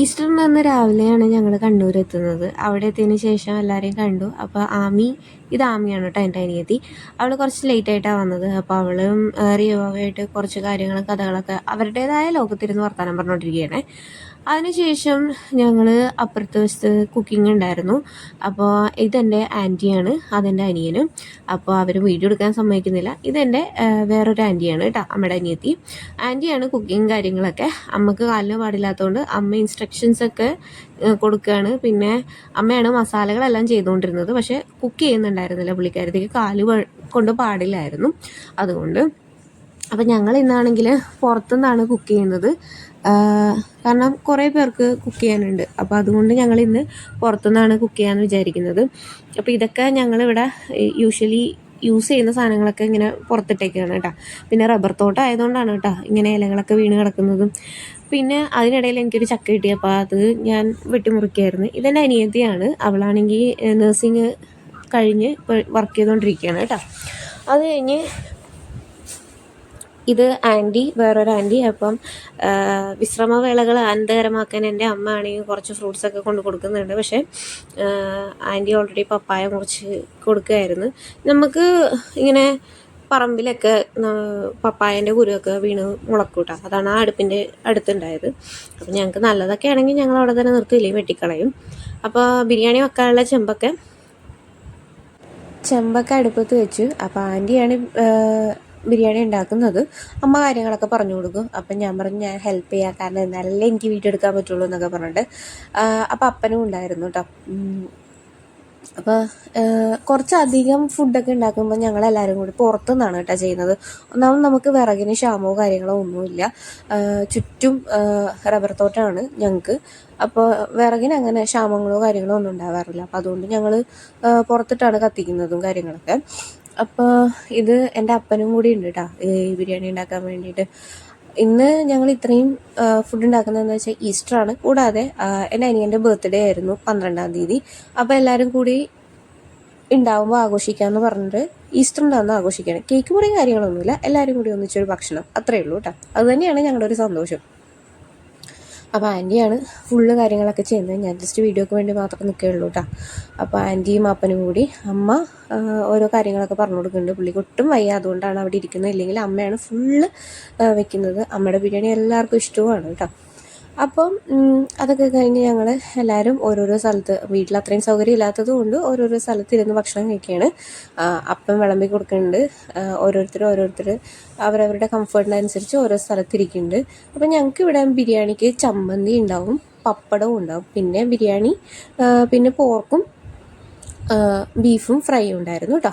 ഈസ്റ്ററിന് അന്ന് രാവിലെയാണ് ഞങ്ങൾ കണ്ണൂർ എത്തുന്നത്. അവിടെ എത്തിയതിന് ശേഷം എല്ലാവരെയും കണ്ടു. അപ്പോൾ ആമി ഇത് ആമിയാണ് കേട്ടോ എന്റെ അനിയത്തി. അവൾ കുറച്ച് ലേറ്റ് ആയിട്ടാണ് വന്നത്. അപ്പോൾ അവളും റിയോവായിട്ട് കുറച്ച് കാര്യങ്ങളും കഥകളൊക്കെ അവരുടേതായ ലോകത്തിരുന്ന് വർത്തമാനം പറഞ്ഞുകൊണ്ടിരിക്കുകയാണ് അതിനുശേഷം ഞങ്ങൾ അപ്പുറത്തെ വശത്ത് കുക്കിംഗ് ഉണ്ടായിരുന്നു. അപ്പോൾ ഇതെന്റെ ആന്റിയാണ് അതെന്റെ അനിയനും. അപ്പോൾ അവർ വീഡിയോ എടുക്കാൻ സമ്മതിക്കുന്നില്ല. ഇതെന്റെ വേറൊരു ആന്റിയാണ് കേട്ടോ അമ്മയുടെ അനിയത്തി. ആന്റിയാണ് കുക്കിംഗ് കാര്യങ്ങളൊക്കെ. അമ്മയ്ക്ക് കാലിന് പാടില്ലാത്തതുകൊണ്ട് അമ്മ ഇൻസ്ട്രക്ഷൻസ് ഒക്കെ കൊടുക്കുകയാണ് പിന്നെ അമ്മയാണ് മസാലകളെല്ലാം ചെയ്തുകൊണ്ടിരുന്നത്. പക്ഷേ കുക്ക് ചെയ്യുന്നുണ്ടായിരുന്നില്ല പുള്ളിക്കാരത്തേക്ക്. കാൽ കൊണ്ട് പാടില്ലായിരുന്നു. അതുകൊണ്ട് അപ്പം ഞങ്ങൾ ഇന്നാണെങ്കിൽ പുറത്തുനിന്നാണ് കുക്ക് ചെയ്യുന്നത്. കാരണം കുറേ പേർക്ക് കുക്ക് ചെയ്യാനുണ്ട്. അപ്പോൾ അതുകൊണ്ട് ഞങ്ങൾ ഇന്ന് പുറത്തുനിന്നാണ് കുക്ക് ചെയ്യാമെന്ന് വിചാരിക്കുന്നത്. അപ്പോൾ ഇതൊക്കെ ഞങ്ങളിവിടെ യൂഷ്വലി യൂസ് ചെയ്യുന്ന സാധനങ്ങളൊക്കെ ഇങ്ങനെ പുറത്തിട്ടേക്കാണ് കേട്ടോ. പിന്നെ റബ്ബർ തോട്ടം ആയതുകൊണ്ടാണ് കേട്ടോ ഇങ്ങനെ ഇലകളൊക്കെ വീണ് കിടക്കുന്നതും. പിന്നെ അതിനിടയിൽ എനിക്കൊരു ചക്ക കിട്ടിയപ്പോൾ അത് ഞാൻ വെട്ടിമുറിക്കായിരുന്നു. ഇതെന്റെ അനിയത്തിയാണ്. അവളാണെങ്കിൽ നേഴ്സിങ് കഴിഞ്ഞ് വർക്ക് ചെയ്തുകൊണ്ടിരിക്കുകയാണ് കേട്ടോ. അത് കഴിഞ്ഞ് ഇത് ആന്റി വേറൊരു ആന്റി അപ്പം വിശ്രമവേളകൾ ആനന്ദകരമാക്കാൻ എന്റെ അമ്മ ആണെങ്കിൽ കുറച്ച് ഫ്രൂട്ട്സൊക്കെ കൊണ്ട് കൊടുക്കുന്നുണ്ട്. പക്ഷേ ആന്റി ഓൾറെഡി പപ്പായ കുറച്ച് കൊടുക്കുകയായിരുന്നു. നമുക്ക് ഇങ്ങനെ പറമ്പിലൊക്കെ പപ്പായന്റെ കുരുവൊക്കെ വീണ് മുളക്കൂട്ട. അതാണ് ആ അടുപ്പിന്റെ അടുത്തുണ്ടായത്. അപ്പം ഞങ്ങൾക്ക് നല്ലതൊക്കെ ആണെങ്കിൽ ഞങ്ങൾ അവിടെ തന്നെ നിർത്തിയില്ലേ വെട്ടിക്കളയും. അപ്പോൾ ബിരിയാണി വെക്കാനുള്ള ചെമ്പൊക്കെ ചെമ്പൊക്കെ അടുപ്പത്ത് വെച്ചു. അപ്പോൾ ആന്റിയാണ് ബിരിയാണി ഉണ്ടാക്കുന്നത്. അമ്മ കാര്യങ്ങളൊക്കെ പറഞ്ഞു കൊടുക്കും. അപ്പം ഞാൻ പറഞ്ഞു ഞാൻ ഹെൽപ്പ് ചെയ്യാം. കാരണം എന്നാലല്ലേ എനിക്ക് വീഡിയോ എടുക്കാൻ പറ്റുള്ളൂ എന്നൊക്കെ പറഞ്ഞിട്ട്. അപ്പം അപ്പനും ഉണ്ടായിരുന്നു കേട്ടോ അപ്പോൾ കുറച്ചധികം ഫുഡൊക്കെ ഉണ്ടാക്കുമ്പോൾ ഞങ്ങളെല്ലാവരും കൂടി പുറത്തുനിന്നാണ് കേട്ടോ ചെയ്യുന്നത്. ഒന്നാമത് നമുക്ക് വിറകിന് ക്ഷാമമോ കാര്യങ്ങളോ ഒന്നുമില്ല. ചുറ്റും റബ്ബർ തോട്ടമാണ് ഞങ്ങൾക്ക് അപ്പോൾ വിറകിന് അങ്ങനെ ക്ഷാമങ്ങളോ കാര്യങ്ങളോ ഒന്നും ഉണ്ടാവാറില്ല. അപ്പോൾ അതുകൊണ്ട് ഞങ്ങൾ പുറത്തിട്ടാണ് കത്തിക്കുന്നതും കാര്യങ്ങളൊക്കെ. അപ്പോൾ ഇത് എന്റെ അപ്പനും കൂടി ഉണ്ട് കേട്ടോ ഈ ബിരിയാണി ഉണ്ടാക്കാൻ വേണ്ടിയിട്ട്. ഇന്ന് ഞങ്ങൾ ഇത്രയും ഫുഡ് ഉണ്ടാക്കുന്നതെന്ന് വെച്ചാൽ ഈസ്റ്റർ ആണ്. കൂടാതെ എന്റെ അനിയന്റെ ബർത്ത്ഡേ ആയിരുന്നു പന്ത്രണ്ടാം തീയതി. അപ്പോൾ എല്ലാവരും കൂടി ഉണ്ടാവുമ്പോൾ ആഘോഷിക്കാമെന്ന് പറഞ്ഞിട്ട് ഈസ്റ്റർ ഉണ്ടാകുന്ന ആഘോഷിക്കുകയാണ് കേക്ക് മുറിയും കാര്യങ്ങളൊന്നുമില്ല. എല്ലാവരും കൂടി ഒന്നിച്ചൊരു ഭക്ഷണം. അത്രയേ ഉള്ളൂ കേട്ടോ അതുതന്നെയാണ് ഞങ്ങളുടെ ഒരു സന്തോഷം. അപ്പോൾ ആന്റിയാണ് ഫുള്ള് കാര്യങ്ങളൊക്കെ ചെയ്യുന്നത്. ഞാൻ ജസ്റ്റ് വീഡിയോക്ക് വേണ്ടി മാത്രം നിൽക്കുകയുള്ളൂ കേട്ടോ അപ്പോൾ ആന്റിയും അപ്പനും കൂടി അമ്മ ഓരോ കാര്യങ്ങളൊക്കെ പറഞ്ഞു കൊടുക്കുന്നുണ്ട്. പുള്ളിക്ക് ഒട്ടും വയ്യ. അതുകൊണ്ടാണ് അവിടെ ഇരിക്കുന്നത്. ഇല്ലെങ്കിൽ അമ്മയാണ് ഫുള്ള് വെക്കുന്നത്. അമ്മയുടെ ബിരിയാണി എല്ലാവർക്കും ഇഷ്ടവുമാണ് കേട്ടോ അപ്പം അതൊക്കെ കഴിഞ്ഞ് ഞങ്ങൾ എല്ലാവരും ഓരോരോ സ്ഥലത്ത് വീട്ടിൽ അത്രയും സൗകര്യം ഇല്ലാത്തത് കൊണ്ട് ഓരോരോ സ്ഥലത്ത് ഇരുന്ന് ഭക്ഷണം കഴിക്കുകയാണ് അപ്പം വിളമ്പി കൊടുക്കുന്നുണ്ട്. ഓരോരുത്തർ ഓരോരുത്തർ അവരവരുടെ കംഫർട്ടിനനുസരിച്ച് ഓരോ സ്ഥലത്തിരിക്കുന്നുണ്ട്. അപ്പം ഞങ്ങൾക്ക് ഇവിടെ ബിരിയാണിക്ക് ചമ്മന്തി ഉണ്ടാവും പപ്പടവും ഉണ്ടാവും പിന്നെ ബിരിയാണി പിന്നെ പോർക്കും ബീഫും ഫ്രൈയും ഉണ്ടായിരുന്നു കേട്ടോ